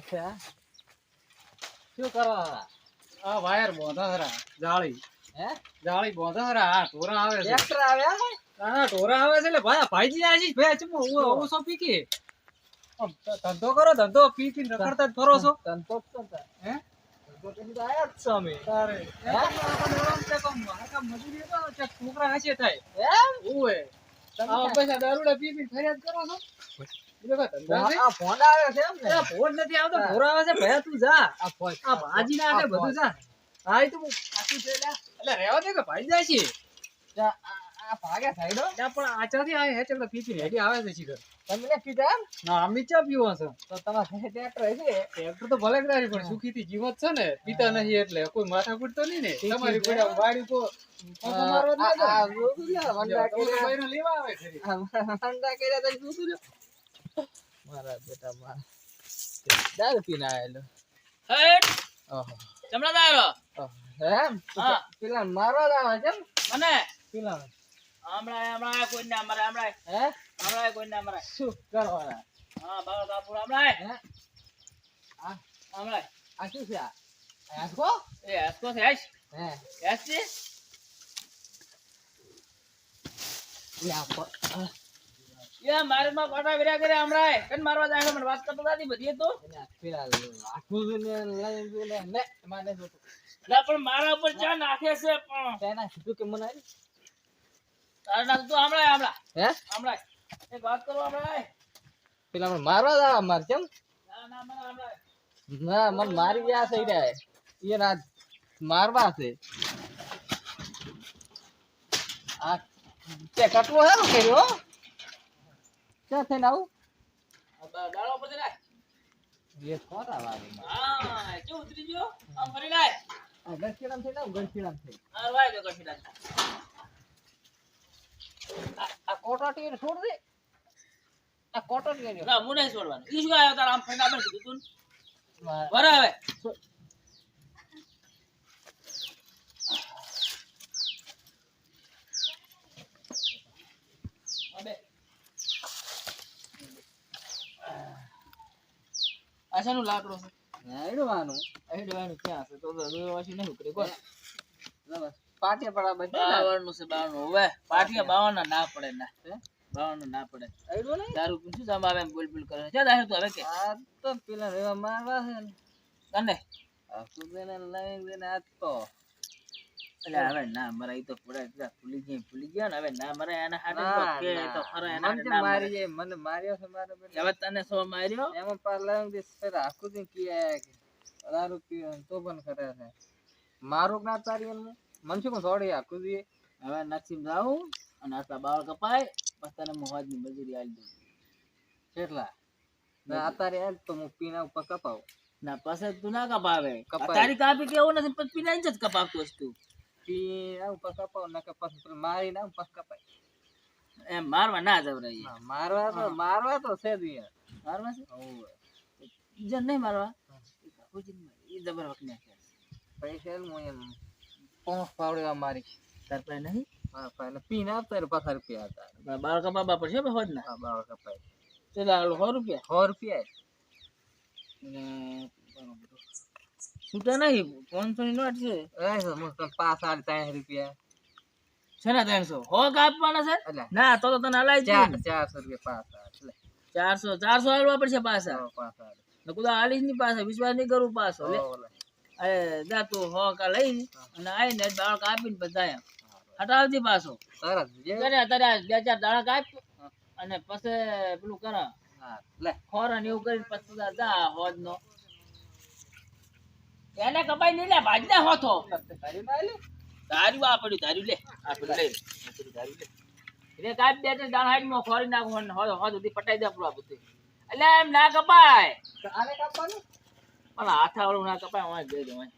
અચ્છા શું કરવા આ વાયર બોંધા ખરા જાળી. હે? જાળી બોંધા ખરા હા ઢોરા આવે છે. ટ્રેક્ટર આવ્યા હે? હા આવે છે એટલે ભાઈ ભાઈજી આશીષ ભાઈ ચમો હું ઓછો પીકી. ધંધો કરો ધંધો પી પી રખડતા જ ફરો છો. ધંધો. હે? છોકરા હશે થાય. એમ? તમે પૈસા દારૂડા પી પી ફરિયાદ કરો છો. ફોન આવ્યો છે એમ ને? અરે નથી આવતો ઢોરા આવે છે ભયા તું જા. આ ભાજી ના આવે બધું જા. હા તો. હું છે એટલે રહેવા દે કે ભાઈ જાય છે? આ- આ- આ ભાગ્યા સાઈડો? પણ આચાથી આ હેચે બધા પી પી રેડી આવે છે શીખર તમને કીધા ના અમે ચા પીવો છે. તો તમારે ટ્રેક્ટર હશે? ટ્રેક્ટર તો ભલે કરાવી પણ સુખીથી જીવત છે ને પીતા નહીં એટલે કોઈ માથા તો નહીં ને. તમારી વાડી મારવા આ- તો લેવા આવે છે વંડા તો. મારા બેટા મારા દારૂ પીને આયેલો ઓહો ચમડા ઓહો. એમ? હા. પેલા મારવા જ છે મને? પેલા. હમણાં હમણાં કોઈ ના મરે હમણાં. હે? હમણાં કોઈ ના મરે શું કરવાના? હા બાબા બાપુ હમણાં. હે? આ? હમણાં. આ શું છે આ? આ હસકો? એ હસતો છે હે? હેસ છે? લે એ મારે માં પાટા વિર્યા કરે હમણાં કન મારવા જાય મને વાત કરતો દાદી બધી તો. પેલા પેલા આખું ને ને માને જોતું. ના પણ મારા ઉપર ચા નાખે છે પણ. તેના કીધું કે મને આવી? નાખ તો હમણાં હમણાં. હે? હમણાં એક વાત કરો હમણાં પેલા મને મારવા આવે મારે કેમ? ના ના મને હમણાં ના મને મારી ગયા છે રહ્યા ઈ ના મારવા છે. આ તે કટવો હેરો કર્યો હો. ક્યાં થઈને આવું? દાડો ઉપર રાખ એ ખોટા વાગે હા ઉતરી ગયો આમ ફરી લાય આ. હા વાય તો કઠી આ આ કોટોટી છોડ દે આ કોટોટી ના હું છોડવાનું. ઈ શું આવ્યો તારા આમ ફરી આપણે કીધું તું બરાબર હવે. અબે આશાનું લાકડું છે. હેડવાનું. હેડવાનું ક્યાં છે? તો દોરવાથી નહીં ઉતરે કોણ બસ. પાટિયા પડા બધા બાવળનું છે બાવળનું હવે પાટિયા બાવળ ના પડે ના. હે? બાવળનું ના પડે. હેડવું નહીં? તારું પૂછું સામે આવે બોલ બોલ કરે. છે દારૂ તો હવે કે? આ તો પેલા રેવા મારવા છે ને. કને? આ સુદેને લઈને દેને આ તો. એટલે હવે ના મરે તો પૂરા ભૂલી ગયા ભૂલી ગયા ને હવે ના મરે એના હાટે તો તો ખરા એના મને ના મારી. મને માર્યો છે મારા હવે તને સો માર્યો? એમાં પાછા લાવીને દે પેલા આખું દી કિયા કે દારૂ પીવે તો પણ કરે છે. મારું ના તારી એનું મન શું કહું આખું દી. હવે નસીબ જાઉં અને આટલા બાળ કપાય પછી તને મોહજની મજૂરી આલી દઉં. કેટલા? ના અત્યારે તો હું પીના ઉપર કપાવ. ના પછી તું ના કપાવે. તારી કાપી કે એવું નથી પછી પીને જ કપાવતો તું પીના ઉપર કપાવું નકર પછી પેલું મારી ના ઉપર કપાય. એમ મારવા ના જવરાય મારવા તો મારવા તો છે જ યાર. મારવા છે. ઈજન નહીં મારવા? એ જબર વખત ને પૈસા હું એમ પોંખ પાવડે મારી. તાર પાસે નહીં? હા પહેલા પીને આપતા પાછા રૂપિયા હતા. બાર કપાવવા પડશે છે હોજ ના હા બાવળ કપાય. ચલા સો રૂપિયા. સો રૂપિયા. છૂટા નહીં પાંચસો ની નોટ છે. પાંચ સાડી ત્રણ રૂપિયા. છે ને ત્રણસો? હો કાપવાના છે? ના તો તો તને હલાય છે ચારસો રૂપિયા પાંચ ચારસો ચારસો હાલવા પડશે પાછા. હો, પાંચ સાડી ને કુદા હાલીશની પાછા વિશ્વાસ નહીં કરું પાછો. અરે જા તું હો કા લઈ અને આવીને દાળ કાપીને બધા હટાવજે પાછો. જે. અત્યારે બે ચાર દાડા કાપ અને પછી પેલું કરા. ખોરણ એવું કરીને પછી જા હોજ નો એને કપાઈ નહીં લે ભાજ ને લે? ધાર્યું આ પડ્યું ધાર્યું લે. આ પડ્યું લે. ધાર્યું લે. એટલે કાપ બે તે દાણ હાઈડમાં ખોરી નાખું હો હો સુધી પટાઈ દે પૂરા બધું. એટલે એમ ના કપાય. તો આને કાપવાનું? પણ હાથા વાળું ના કપાય વાંચ દે દે વાંચ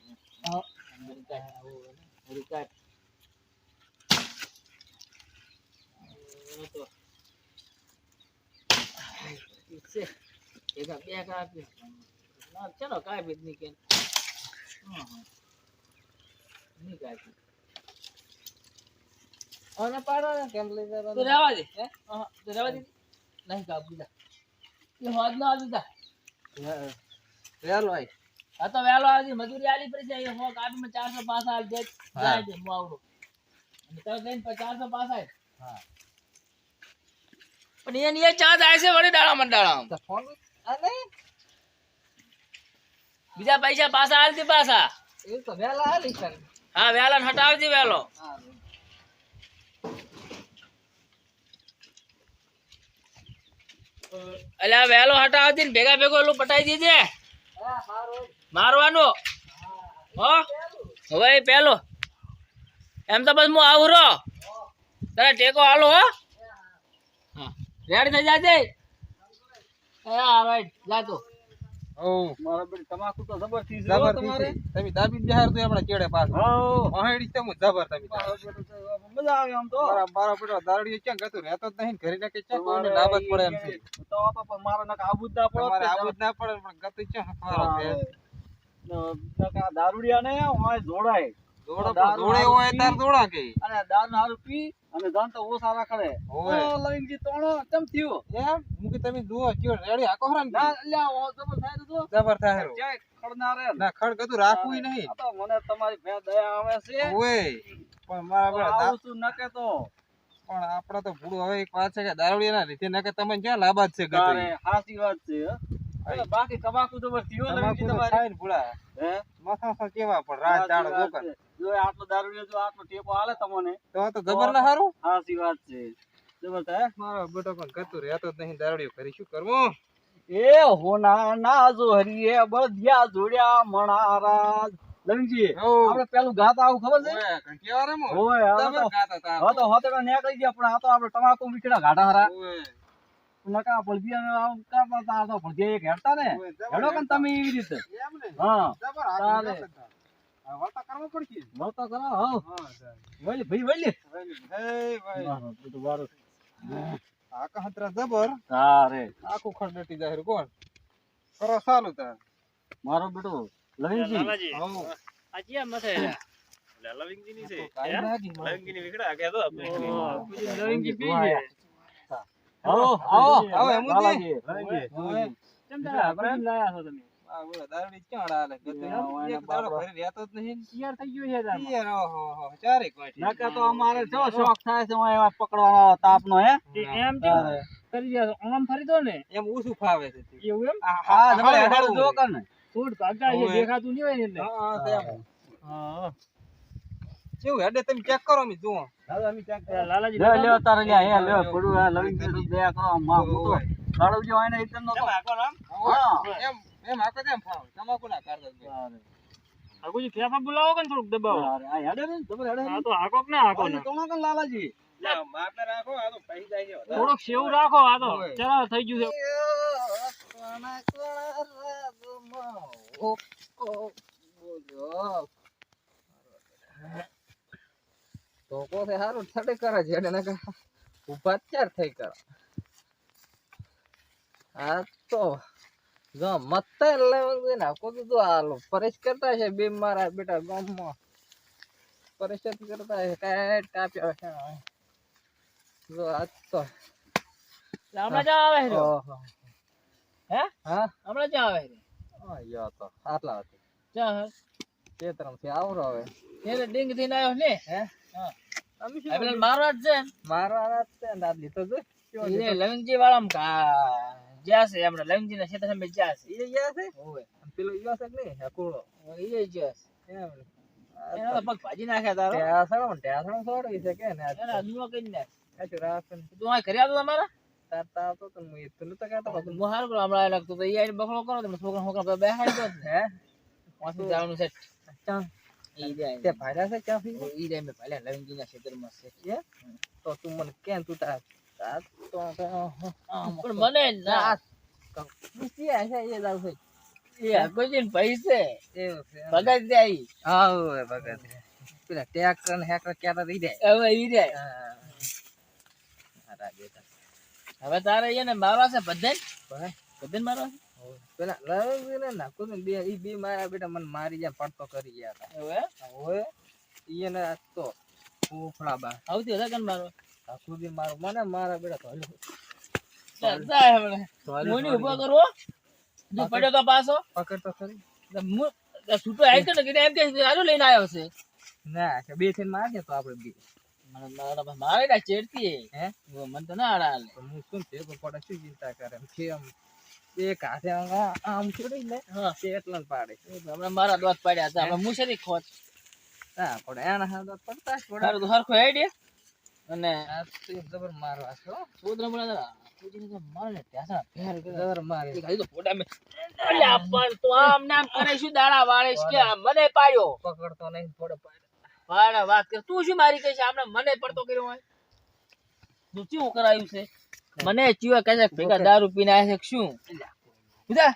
કાપી. ના, ચલો કાપી બીજ નહીં કે. હં, હં. આને પાડો ને કેમ લઈ તો રહેવા દે. હે? હં, તો રહેવા દે. નહીં કાપી જા એ હોદ ના દીધા વેલો આઈ આ તો વહેલો આવી મજૂરી આલી પડી છે. હો કાપી કાપીમાં ચારસો પાસા આવી દે જાય દે હું આવડું. અને તો લઈને ચારસો પાસા આય. હા. પણ એ નિયે ચાર્જ આવે છે વળી ડાળા મંડાળા ફોન આ નહીં. બીજા પૈસા પાછા આલતી પાછા. એ તો વેલા હા વહેલો ને. હટાવજે વેલો. એટલે આ વહેલો હટાવતી ને ભેગા ભેગો એટલું પટાઈ દીજે. મારવાનું. હો? હવે પેલો. એમ તો બસ હું આવું રહો. તારે ટેકો હાલો હો. હા. રેડી થઈ જાજે? હા રાઈટ જાતો તમાકુ તો જબરથી જબર તમારે. તમે દાબી બિહાર તો આપણે કેડે પાછો મહેડી છે હું જબર તમે મજા આવે આમ તો. મારા મારા બેટો દારૂડિયો ક્યાં ગતું? રહેતો જ નહીં ઘરે નાખી ક્યાં? કોઈને નાબદ પડે એમ છે. તો પણ મારા નકા આબુ જ ના પડે આબુ જ ના પડે પણ ગતું ક્યાં હફારો છે? દારૂડિયા ને હોય જોડાય. દોડો હોય તાર દોડા કે. અને દારૂ હારું પી અને જાન તો ઓછા રાખડે. હોય. ઓ લવિંગજી તોણો કેમ થયો? એમ? હું કે તમે જુઓ કયો રેડી આકો હરામ ના લ્યા ઓ જબર થાય તો જબર થાય હારું. ક્યાંય ખડના ના ખડ ગતું રાખવું નહીં. તો મને તમારી ભે દયા આવે છે. ઓય પણ મારા તો પણ આપડે તો ભૂડું હવે એક વાત છે કે દારૂડી ના લીધે નકે તમે ક્યાં લાભા છે ગતું હાચી વાત છે બાકી તમાકુ જબર થયો તમાકુ લવિંગજી તો તમારી. ખાય ને હે? મસા કેવા પણ રાત દાડો છે. જો આટલો દારૂ લેજો આટલો ટેકો આલે તમને. તો આ તો જબર ના હારું? હાચી વાત છે. જબર થાય મારો બેટો પણ ગતું રહેતો જ નહીં દારૂડિયો કરી શું કરવું? એ હોના ના જો હરીએ બળદિયા જોડ્યા મણારા લવિંગજી આપણે પેલું ગાતા આવું ખબર છે? ઓય, કંઠિયા રે મો. ઓય આ તો ગાતા તા. હવે તો હોતે નીકળી ગયા પણ આ તો આપણે તમાકુ મીઠડા ઘાટા હરા. ઓય, નકા ભળદિયા આમ કરતા તા તો ભળદિયા એક હેડતા ને? હેડો તમે એવી રીતે. હા જબર આગળ ચાલે. જતા તા. આ વાર્તા કરવા પડશે. મળતા કરો હા હા. વળી ભાઈ વળી હે, ભાઈ. હા, તો વારો આ કહતરા જબર તારે આખું ખંડટી જાય રે કોણ કરો સાલું તાર મારો બેટો લવિંગજી લવિંગજી ની. ઓય. કેમ તારા લાયા છો તમે હા, છે તો છે હે તારે. છે. દેખાતું નહીં હોય ને કેવું હેડે તમે ચેક કરો મે જુઓ અમે ચેક પેલા લાલાજી લે લે તારે લે હે લે પડું આ દયા કરો માં નો હા. એમ એમ આખો તેમ ફાવે. તમાકુ ના કરતા જ આગુજી ફેફા બોલાવો કે થોડુંક દબાવો. આ હેડે ને જબર હેડે ને. તો હાકો કે ના. હાકો આને તોણા કર લાલાજી લા, રાખો આ તો પહી જાય છે. થોડોક સેવ રાખો આ તો ચલા થઈ ગયું છે. તો કોસે સારું થડે કરે છે નકા ઊભા ચાર થઈ કરો? આ તો જો મતે લેવલ દે તો પરેશ કરતા છે બે મારા બેટા ગામમાં. પરેશાન કરતા છે કાટ કાપ્યા છે જો આ તો. હમણાં જ્યાં આવે છે? હે? હા? હમણાં જ્યાં આવે છે યો તો આટલા હતી. જ્યાં ચેતરમથી આવરો હવે. એને ડીંગ આવ્યો ને? હે? હા. અમે મારવા જ છે મારવા ના છે ને આ લીધો જો. લવિંગજી વાળા જ્યાં છે આપણે લવિંગજી ના ક્ષેત્ર સામે જ્યાં છે ઈ ગયા છે ઓય પેલો ઈયો છે કે નહીં? હકુડો એ જ્યાં છે એના પગ ભાજી નાખ્યા તારો. ઢેસણો ઢેસણો છોડી છે કે ને એના અધૂરો કરી નાખ. કાચું રાખે ને. તું આ ઘરે આવતો તમારા તાર તાર તો હું એ તો કહેતો હું હારું કરું હમણાં લાગતું તો એ આઈને બખડો કરો તમે છોકરા છોકરા બેહાડી દો. હે? પાછું જવાનું છે. ચા. ઈ જાય તે ભાડા છે ક્યાંથી ઈ જાય મેં પહેલા લવિંગજી ના ક્ષેત્રમાં છે તો તું મને કેમ તું તાર પણ મને ના. પૂછી છે એ જાવ છે. એ હકોજી પૈસે ભગત જાય. હા ભગત પેલા ટેક્ટર ને હેકર ક્યારે રહી જાય? હવે જાય. તારે એને મારવા છે બધાને ભાઈ બધાને મારવા છે? પેલા રવિ ને નાખું ને બે ઈ બે મારા બેટા મને મારી જાય પડતો કરી ગયા હતા. હવે એને તો ફૂફડા બા આવતી હતા કેમ મારવા? આખું મારો મારું મને મારા બેટા તો જાય હમણાં. મોની ઊભો કરવો. જો પડ્યો તો પાછો. પકડ તો ખરી. છૂટો આવી ગયો ને કીધું એમ કે હાલો લઈને આવ્યો છે. ના કે બે થઈને મારીએ તો આપણે બે. મારા મારે ના ચેડતી હે? મને તો ના આડા હું શું છે તો પડે શું ચિંતા કરે? એમ એક હાથે આમ છોડી લે હા. તે એટલા પાડે. હમણાં મારા દોત પાડ્યા હતા. હમણાં મુસરી ખોટ? હા પણ એના હાથ પડતા જ પડે. તો હરખો આઈડિયા અને જબર મારવા છે. સોદરા બોલા તો. મારે ને ફેર જબર મારે. ખાલી તો ફોટા મેં અલ્યા પણ તો આમ નામ કરે શું? દાડા વાળીશ કે મને પાડ્યો. પકડતો નહીં પડે. પાડે વાત કર. તું શું મારી કહીશ? આમને મને પડતો કર્યો હોય. તું કરાયું છે? મને ચીવા કહે છે કે ભેગા દારૂ પીને આવે છે શું? બીજા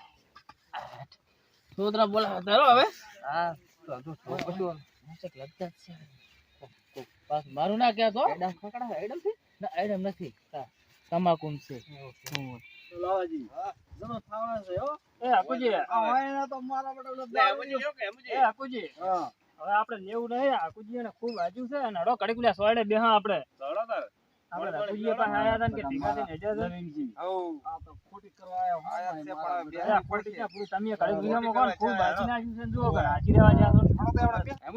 સોદરા બોલા ધરો હવે. હા તો તો તો લગતા છે. પાસ મારું ના કહેતો એડમ પકડા એડમ છે? ના એડમ નથી. તમાકુ છે. લાવાજી. જમા ખાવાના છે હો? એ આપુજી આ વાયના તો મારા બટા એ આપુજી હા. હવે આપણે લેવું નહીં. આકુજી ને ખૂબ આજુ છે અને હડો સોયડે બેહા આપણે. આપણે આકુજી પાસે આયા હતા કે ટીકા થઈને હેડ્યા હતા. હવ આ તો ખોટી કરવા આયા આયા છે પણ બે ખોટી ક્યાં પૂરી તમે કોણ ખૂબ બાજી નાખ્યું છે ને જુઓ હાજી રહેવા જ્યાં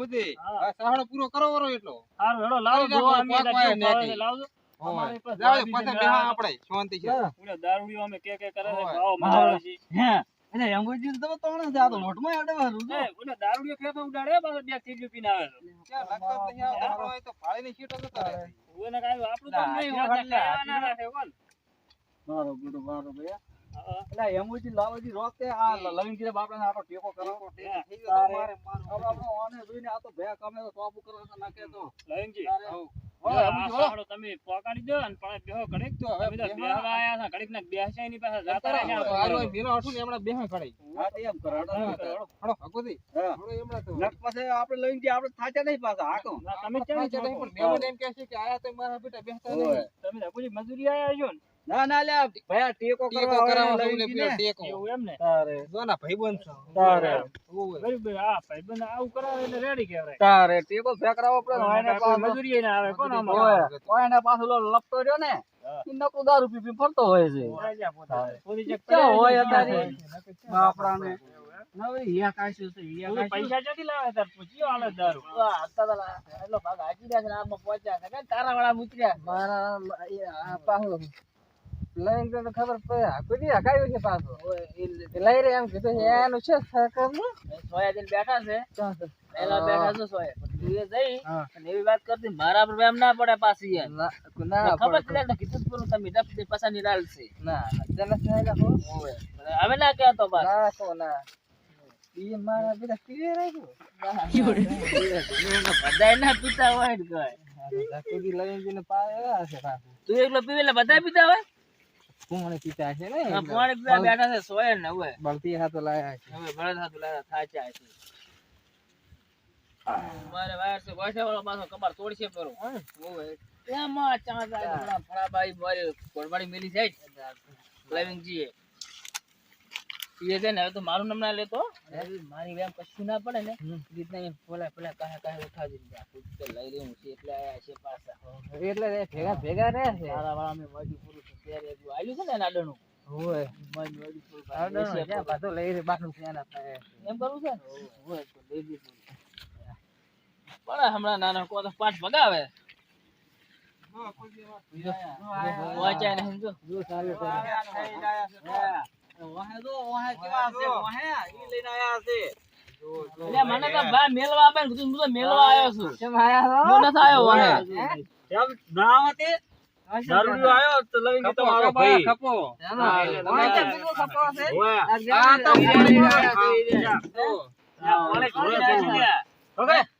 છો. હા. સહાડો પૂરો કરો વરો એટલો. સારું હેડો લાવો કરી અમે. છે, લાવજો. પાસે પાછા બેહા આપણે શાંતિ છે. પૂરા દારૂડિયો અમે કે કે કરે છે, ભાવ મારો છે. હે. અને એંગોજી તો તોણ છે આ તો લોટમાં અડવાનું એ, ઓલો દારૂડિયો ખેતો ઉડાડે, બસ બે થેલીઓ પીને આવે છે. ક્યાં લાગતો જ નહીં આવતો હોય તો ફાળીને શીટો જતો રહે. ઓને કાઈ આપણું કામ નહીં હોય હોત, ના રાખે, કોણ? મારો બેટો મારો ભૈયા એટલે એમુજી લાવાજી રોતે આ લવિંગજી બાપડાને આપણો ટેકો કરો હા. થઈ ગયો તો મારે હવે આપણો ઓને જોઈને આ તો ભયા કમે તો ટોપ કરવા તો નાખે તારે તમે પોકાડી દો અને પણ બેહો ઘડીક. તો હવે બેહવા- બેહવા આયા હતા, ઘડીક ના પાસે જતા હારો ને હમણાં બેહા ખડાઈ. હા એમ કરો હા, હડો. કરો. હળો, હગુજી. હા. હળો, એમણાં તો. નક પાસે આપણે લવિંગજી આપણે થાચા નહીં પાછા હાકો ના, તમે કેમ છો? પણ મહેમાન એમ કહે છે કે આયા તો મારા બેટા નહીં. તમે તો મજૂરી આયા છો ને ના ના લે ભયા ટેકો ટેકો કરવા કરાવો સૌને પેલો ટેકો. એવું એમ ને? તારે. જો ના ભાઈબંધ છે. તારે. ભાઈ બરાબર, આ ભાઈબંધ આવું કરાવે એટલે રેડી કહેવાય. તારે ટેકો ફેકરાવો પડે એને કોઈ મજૂરી ય આવે કોણ આમાં? ઓય એને પાછો લો લપતો રહ્યો ને નકરું દારૂ પી પી ફરતો હોય છે. હોય અત્યારે? ઓય, પૈસા હતા તો રહ્યા ખબર પડે હાકુજી હકાયું છે પાછો. લઈ રે એમ કીધું છે, એનું છે સોયાબીન સોયા દિન બેઠા છે. પેલા બેઠા છે સોયા. પણ તું એ જઈ અને એવી વાત કરતી મારા પર એમ ના પડે પાછી યાર. ના ના ખબર છે ને કીધું પૂરું તમે ડબ દે પાછા નિરાલ છે. ના ના ચાલે ચાલે હો. હવે ના કહેતો બસ ના કો ના. ઈ મારા બેટા પીવે રાખ્યું. બધાય ના પીતા હોય ને કઈ. આવ્યા. તું એકલો પીવે એટલે બધા પીતા હોય? કુંવણે પીતા છે ને પોણી પીવા બેઠા છે સોય ને હવે. બળતી હાથ લાયા છે. હવે બળદ હાથ લાયા થાચા છે. મારે વાયર છે વાસે વાળો પાછો કબાર તોડશે પરો ઓય એમાં ચાંદા ફળાબાઈ મારી કોડવાડી મેલી જાય ડ્રાઇવિંગ જીએ એ છે ને હવે તો મારું નામ ના લેતો મારી વેમ કશું ના પડે ને. રીતના એમ પેલા પેલા કાહે કાહે ઉઠાવી દીધા. લઈ રહ્યું છે એટલે આયા છે પાછા. એટલે ભેગા ભેગા રહે છે? તારા વાળા મેં વાડી પૂરું છે ત્યારે એટલું આલ્યું છે ને નાડણું. હોય. મારી વાડી પૂરું આડો પાછું લઈ રે બાનું પાસે. એમ કરવું છે ને? હોય તો લઈ દીધું પણ હમણાં નાના કો તો પાઠ ભગાવે. વાંચ્યા નહીં જો જો ચાલે જો વાહે કેવા છે વાહે? ઈ લઈને આયા છે. એટલે મને તો બા મેલવા આવે ને હું તો મેલવા આવ્યો છું. કેમ આયા છો? હું નથી આવ્યો વાહે. એમ નામતે દારૂડિયો આયો તો લવિંગજી તમારો ભાઈ. ખપો. હા, એટલે વાંચે હા. છે. આ તો આ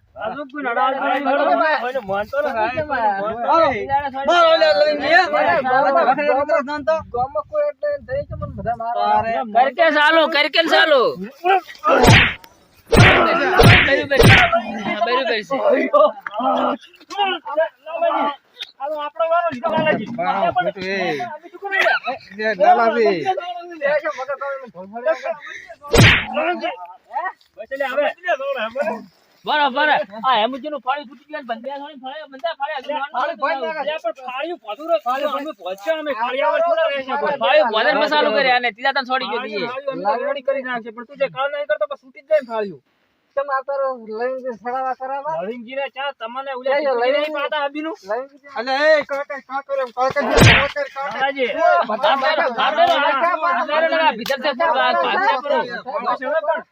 કરકે ચાલો કરકે ચાલો બેરું બેરું હા, બેરું બેરું ફાળી ફૂટી બેટો બંધ્યા થોડી બરોબર આ હેમુજીનું ફાળી ફૂટી ગયું ને બંધ્યા થોડી ફાળી બંધા ફાળી ફાળી ભોજન મસાલો કર્યા અને ત્રીજા તને છોડી ગયો દીએ. તમે આ તારો લઈને સડાવા કરાવા લઈને અલે એ કાકા કા કરે કાકા કાકા કાકા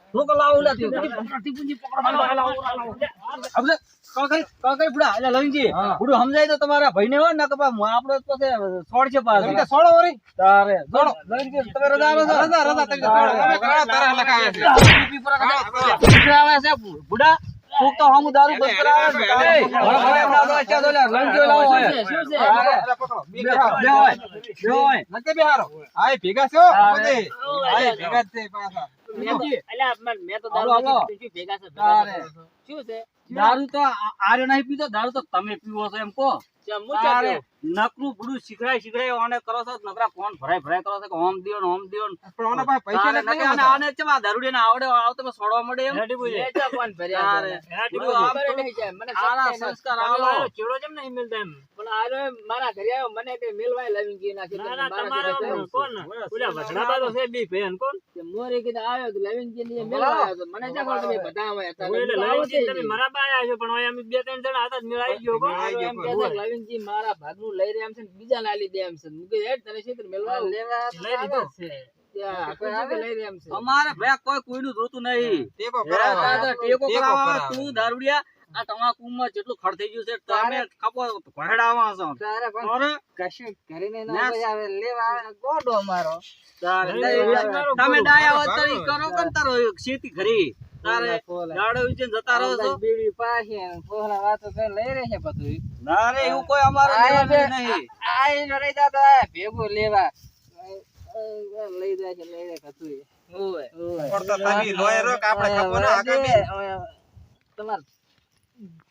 બેરો, આ બેરો, આ બેરો લગા, ભીતર से ફૂટ આ ભાગ્યા કરો. એ આ તમે દૂર આને સમજાય તો તમારા ભાઈ ને હોય ને કે આપડે પછી છોડ છે પાછો સોળો વરી તારે સોડો તમે રજા આલો રજા રજા તમે સોળો કાળા તારા લખાયા છે આવે બુડા તું તો હમ દારૂ બંધ કરાવે તો અચ્છા તો લાવો. હોય હોય નકે બેહારો ભેગા છો બધે ભેગા છે પાછા અલ્યા, મેં- મેં તો દારૂ. ભેગા છે. શું છે દારૂ તો આ- નહીં પીતો દારૂ તો તમે પીવો છો એમ કો ચમ, હું ચા તારે પીવું? નકરું બુડું શીખડાય શીખડાય આને કરો છો નકરા ફોન ભરાય ભરાય કરો છો કે હોમ દિયો ને દિયો પણ ઓના પાસે પૈસા નથી નકે આને આને ચેવા દારૂડિયાને આવડે આવતો મેં સોડવા મળે એમ. મેં ચા કોણ ભર્યા તારે. છે? બુડું આમ નહીં છે, મને આના સત્ય નથી. સંસ્કાર આવો. પણ આરો એમ મારા ઘરે આવ્યો, મને કઈ મેલવાય લાવી ગઈ નાખી તો મારા. તે મોરે કીધા આવ્યો તો ને મેલવા આવ્યો મને ચા તમે બધા આવ્યા હતા. લવિંગજી આવો છે નહીં. મારો એમ કહે છે કે જી મારા ભાગનું લઈ રહ્યા છે બીજા ના લીધે એમ છે મેં કીધું, હેડ તને શું કર્યું? મેલવા આવું. ત્યાં આખું શું કે લઈ લીધો છે. અમારે ભાઈ કોઈ કોઈનું જોતું નહીં. ટેકો કરાવો. ટેકો ટેકો કરાવો. તું દારૂડિયા આ તમાકુમાં જેટલું ખડ થઈ ગયું છે તમે કાપો ભરડાવા છો. તારે પણ કશું કરીને ના. આવે. લેવા ગોડો મારો. તમે- તમે ડાયા હોત કરો કે તારો ખેતી ખરી? તારે. દાડો વિચીને જતા રહો છો? બીડી પાસે ને વાતો કરી લઈ રહે છે બધું ના રે એવું કોઈ અમારે આ નહીં. આ ઈ રહી જતા ભેગું લેવા. લઈ જાય છે લઈ રહે કતું. તમાર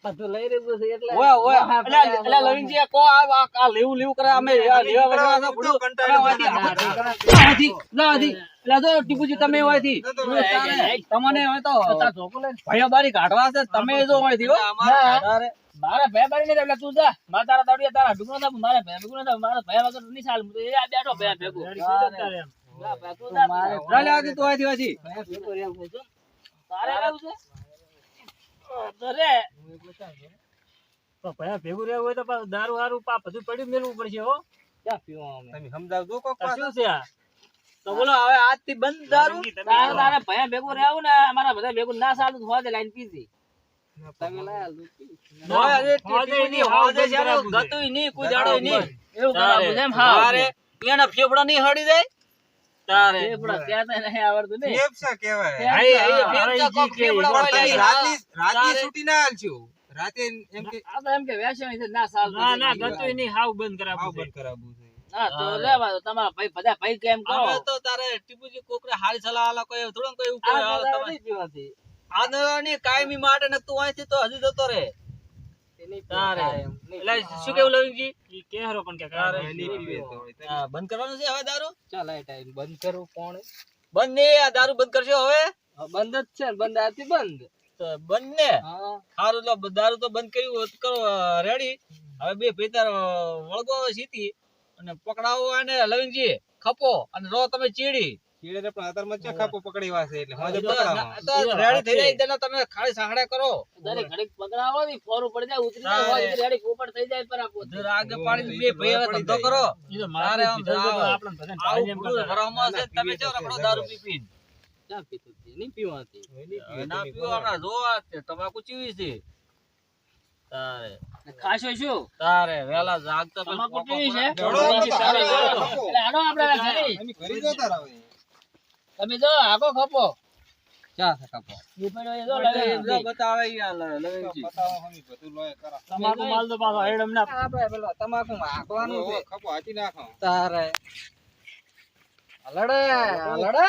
બધું લઈ રહ્યું છે એટલે ઓય ઓય મહા અલ્યા ભેગા અલ્યા લવિંગજી કો આ આ- આ લેવું લેવું કરે અમે લેવા બેસવા છો બધું લાવાથી લાવાથી એટલે ટીપુજી તમે હોયથી તમને હોય તો તાર ધોકો કાઢવા છે તમે જો હોયથી હો મારા ભાઈ બારી નહીં એટલે તું જા મારા તારા દાડિયા તારા ડુગનો ના મારા ભાઈ ભેગું ના મારા ભાઈ વગર નહીં ચાલ હું તો એ બેઠો ભાઈ ભેગું. તું. મારે આથી તો રહેવું છે. તારે આવું છે? તો. ભેગું રહેવું હોય તો દારૂ હારું પા બધું પડ્યું મેળવું પડશે હો ક્યાં પીવા અમે? શું છે આ તો બોલો હવે આજથી બંધ દારૂ તારે તારે ભયા ભેગું રહેવું ને અમારા બધા ભેગું ના ચાલતું તો હોજે લાઈન પીધી. તમે લાયા. હોય નહીં, કોઈ દાડોય નહીં. એવું એમ? હા. ફેફડા નહીં હળી જાય તારે. ફેફડા કહેતા નહીં આવડતું નહીં. આઈ- આઈ ફેફડા કોક ફેફડા હોય એટલે રાતે- આ એમ કે વેસણ છે, ના ચાલતું ના ના છે. નહીં હાવ બંધ કરાવવું છે. હા, તો લેવા તમારા ભાઈ બધા ભાઈ કેમ કહો. હવે તો તારે ટીપુજી કોકને હાલ સલાહ આલા કોઈ થોડું કોઈ કાયમી માટે ને તું અહીંથી તો હજી જતો રહે. નહીં તારે. એટલે શું કેવું લવિંગજી. હા, બંધ કરવાનું છે હવે દારૂ? ચાલ આ ટાઈમ બંધ કરું. કોણ? બંધ ને આ દારૂ બંધ કરશો હવે? બંધ જ છે. બંધ આથી બંધ. તો બંધ ને? સારું તો દારૂ તો બંધ કર્યું હોત કરો રેડી. હવે બે ભેતાર વળગો સીતી અને પકડાવો અને લવિંગજી ખપો. અને રો તમે ચીડી. તો રેડી થઈ જાય તને તમે ખાલી સાંકડા કરો. તારે ઘડીક પકડાવો ને, ફોર ઉપર જાય, ઉતરી જાય, હોય એટલે રેડી ઉપર થઈ જાય પર આપો. જરા આગે પાડીને બે ભાઈ હવે ધંધો કરો. મારે આમ આવું બધું ભરવામાં છે તમે જો રખડો દારૂ પી પીને. ક્યાં પીતું છે? નહીં પીવાતી. ના પીવો હમણાં જો આ તે તમાકુ ચીવી છે. તારે. ખાશો શું? તારે વેલા જાગતા તમાકુ ચીવી છે? પડે. જો. એટલે હાલો આપણે ઘરે. તમે જો આગો ખપો. ક્યાં છે કપો એ પડ્યો એ જો લગાવી દે. બતાવે યાર લવેનજી. બતાવો હમી બધું લોય કરા તમાકુ માલ તો પાછો હેડમ ના આપણે પેલો તમાકુ માખવાનું છે. ખપો હાથી નાખો. તારે. હલડે હલડે.